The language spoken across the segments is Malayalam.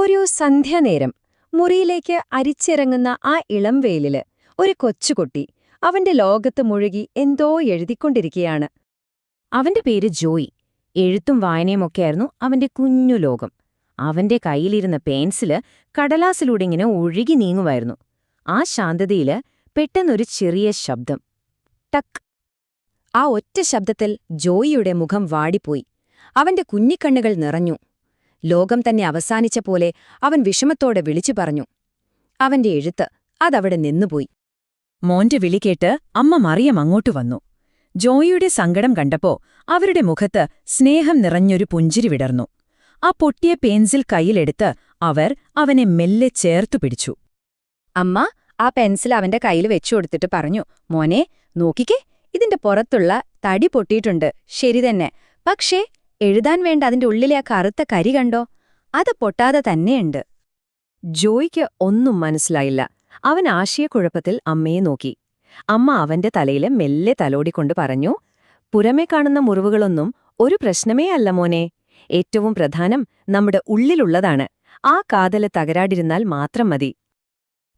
ഒരു സന്ധ്യാനേരം മുറിയിലേക്ക് അരിച്ചിറങ്ങുന്ന ആ ഇളം വെയിലിൽ ഒരു കൊച്ചുകുട്ടി അവന്റെ ലോകത്ത് മുഴുകി എന്തോ എഴുതിക്കൊണ്ടിരിക്കുകയാണ് അവന്റെ പേര് ജോയി. എഴുത്തും വായനയുമൊക്കെയായിരുന്നു അവന്റെ കുഞ്ഞു ലോകം. അവന്റെ കയ്യിലിരുന്ന പെൻസിൽ കടലാസിലൂടെ ഇങ്ങനെ ഒഴുകി നീങ്ങുമായിരുന്നു. ആ ശാന്തതയിൽ പെട്ടെന്നൊരു ചെറിയ ശബ്ദം. ടക്ക് ആ ഒറ്റ ശബ്ദത്തിൽ ജോയിയുടെ മുഖം വാടിപ്പോയി. അവന്റെ കുഞ്ഞിക്കണ്ണുകൾ നിറഞ്ഞു. ലോകം തന്നെ അവസാനിച്ച പോലെ അവൻ വിഷമത്തോടെ വിളിച്ചു പറഞ്ഞു. അവന്റെ എഴുത്ത് അതവിടെ നിന്നുപോയി. മോന്റെ വിളി കേട്ട് അമ്മ മറിയം അങ്ങോട്ടു വന്നു. ജോയിയുടെ സങ്കടം കണ്ടപ്പോ അവരുടെ മുഖത്ത് സ്നേഹം നിറഞ്ഞൊരു പുഞ്ചിരി വിടർന്നു. ആ പൊട്ടിയ പെൻസിൽ കയ്യിലെടുത്ത് അവർ അവനെ മെല്ലെ ചേർത്തു പിടിച്ചു. അമ്മ ആ പെൻസിൽ അവന്റെ കയ്യിൽ വെച്ചു കൊടുത്തിട്ട് പറഞ്ഞു മോനെ നോക്കിക്കേ ഇതിന്റെ പുറത്തുള്ള തടി പൊട്ടിയിട്ടുണ്ട് ശരി തന്നെ. പക്ഷേ എഴുതാൻ വേണ്ട അതിന്റെ ഉള്ളിലെ ആ കറുത്ത കരി കണ്ടോ? അത് പൊട്ടാതെ തന്നെയുണ്ട്. ജോയിക്ക് ഒന്നും മനസ്സിലായില്ല. അവൻ ആശയക്കുഴപ്പത്തിൽ അമ്മയെ നോക്കി. അമ്മ അവന്റെ തലയിൽ മെല്ലെ തലോടിക്കൊണ്ട് പറഞ്ഞു പുറമേ കാണുന്ന മുറിവുകളൊന്നും ഒരു പ്രശ്നമേ അല്ല മോനെ. ഏറ്റവും പ്രധാനം നമ്മുടെ ഉള്ളിലുള്ളതാണ്. ആ കാതൽ തകരാടിരുന്നാൽ മാത്രം മതി.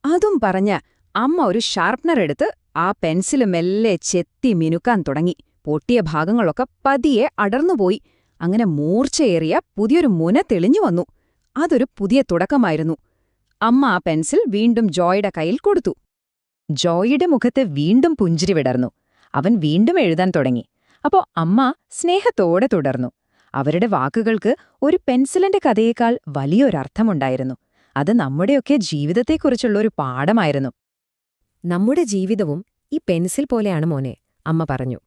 അതും പറഞ്ഞ അമ്മ ഒരു ഷാർപ്നർ എടുത്ത് ആ പെൻസിൽ മെല്ലെ ചെത്തി മിനുക്കാൻ തുടങ്ങി. പൊട്ടിയ ഭാഗങ്ങളൊക്കെ പതിയെ അടർന്നുപോയി. അങ്ങനെ മൂർച്ചയേറിയ പുതിയൊരു മുന തെളിഞ്ഞു വന്നു. അതൊരു പുതിയ തുടക്കമായിരുന്നു. അമ്മ ആ പെൻസിൽ വീണ്ടും ജോയുടെ കയ്യിൽ കൊടുത്തു. ജോയിയുടെ മുഖത്ത് വീണ്ടും പുഞ്ചിരി വിടർന്നു. അവൻ വീണ്ടും എഴുതാൻ തുടങ്ങി. അപ്പോൾ അമ്മ സ്നേഹത്തോടെ തുടർന്നു. അവരുടെ വാക്കുകൾക്ക് ഒരു പെൻസിലിന്റെ കഥയേക്കാൾ വലിയൊരർത്ഥമുണ്ടായിരുന്നു. അത് നമ്മുടെയൊക്കെ ജീവിതത്തെക്കുറിച്ചുള്ള ഒരു പാഠമായിരുന്നു. നമ്മുടെ ജീവിതവും ഈ പെൻസിൽ പോലെയാണ് മോനെ അമ്മ പറഞ്ഞു.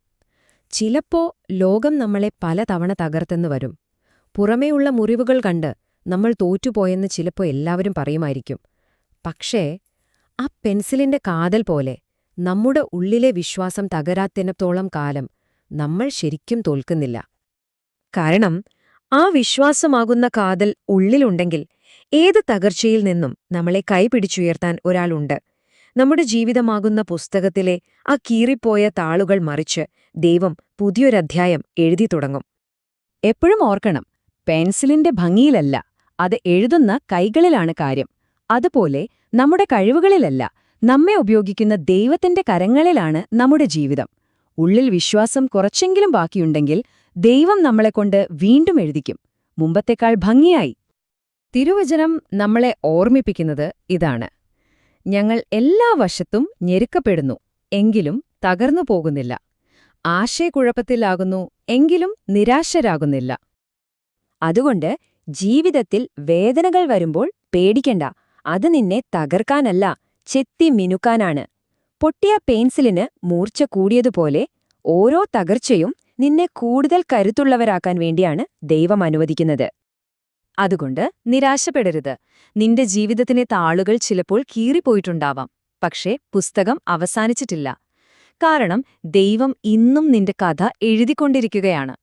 ചിലപ്പോ ലോകം നമ്മളെ പലതവണ തകർത്തെന്ന് വരും. പുറമേയുള്ള മുറിവുകൾ കണ്ട് നമ്മൾ തോറ്റുപോയെന്ന് ചിലപ്പോ എല്ലാവരും പറയുമായിരിക്കും. പക്ഷേ ആ പെൻസിലിന്റെ കാതൽ പോലെ നമ്മുടെ ഉള്ളിലെ വിശ്വാസം തകരാത്തിനത്തോളം കാലം നമ്മൾ ശരിക്കും തോൽക്കുന്നില്ല. കാരണം ആ വിശ്വാസമാകുന്ന കാതൽ ഉള്ളിലുണ്ടെങ്കിൽ ഏത് തകർച്ചയിൽ നിന്നും നമ്മളെ കൈപിടിച്ചുയർത്താൻ ഒരാളുണ്ട്? നമ്മുടെ ജീവിതമാകുന്ന പുസ്തകത്തിലെ ആ കീറിപ്പോയ താളുകൾ മറിച്ച് ദൈവം പുതിയൊരധ്യായം എഴുതി തുടങ്ങും. എപ്പോഴും ഓർക്കണം പെൻസിലിന്റെ ഭംഗിയിലല്ല അത് എഴുതുന്ന കൈകളിലാണ് കാര്യം. അതുപോലെ നമ്മുടെ കഴിവുകളിലല്ല നമ്മെ ഉപയോഗിക്കുന്ന ദൈവത്തിന്റെ കരങ്ങളിലാണ് നമ്മുടെ ജീവിതം. ഉള്ളിൽ വിശ്വാസം കുറച്ചെങ്കിലും ബാക്കിയുണ്ടെങ്കിൽ ദൈവം നമ്മളെക്കൊണ്ട് വീണ്ടും എഴുതിക്കും. മുമ്പത്തേക്കാൾ ഭംഗിയായി. തിരുവചനം നമ്മളെ ഓർമ്മിപ്പിക്കുന്നത് ഇതാണ്. ഞങ്ങൾ എല്ലാ വശത്തും ഞെരുക്കപ്പെടുന്നു എങ്കിലും തകർന്നു പോകുന്നില്ല. ആശയക്കുഴപ്പത്തിലാകുന്നു എങ്കിലും നിരാശരാകുന്നില്ല. അതുകൊണ്ട് ജീവിതത്തിൽ വേദനകൾ വരുമ്പോൾ പേടിക്കണ്ട അത് നിന്നെ തകർക്കാനല്ല ചെത്തി മിനുക്കാനാണ്. പൊട്ടിയ പെൻസിലിന് മൂർച്ച കൂടിയതുപോലെ ഓരോ തകർച്ചയും നിന്നെ കൂടുതൽ കരുത്തുള്ളവരാക്കാൻ വേണ്ടിയാണ് ദൈവം അനുവദിക്കുന്നത്. അതുകൊണ്ട് നിരാശപ്പെടരുത്. നിന്റെ ജീവിതത്തിനെ താളുകൾ ചിലപ്പോൾ കീറിപ്പോയിട്ടുണ്ടാവാം. പക്ഷേ പുസ്തകം അവസാനിച്ചിട്ടില്ല. കാരണം ദൈവം ഇന്നും നിന്റെ കഥ എഴുതിക്കൊണ്ടിരിക്കുകയാണ്.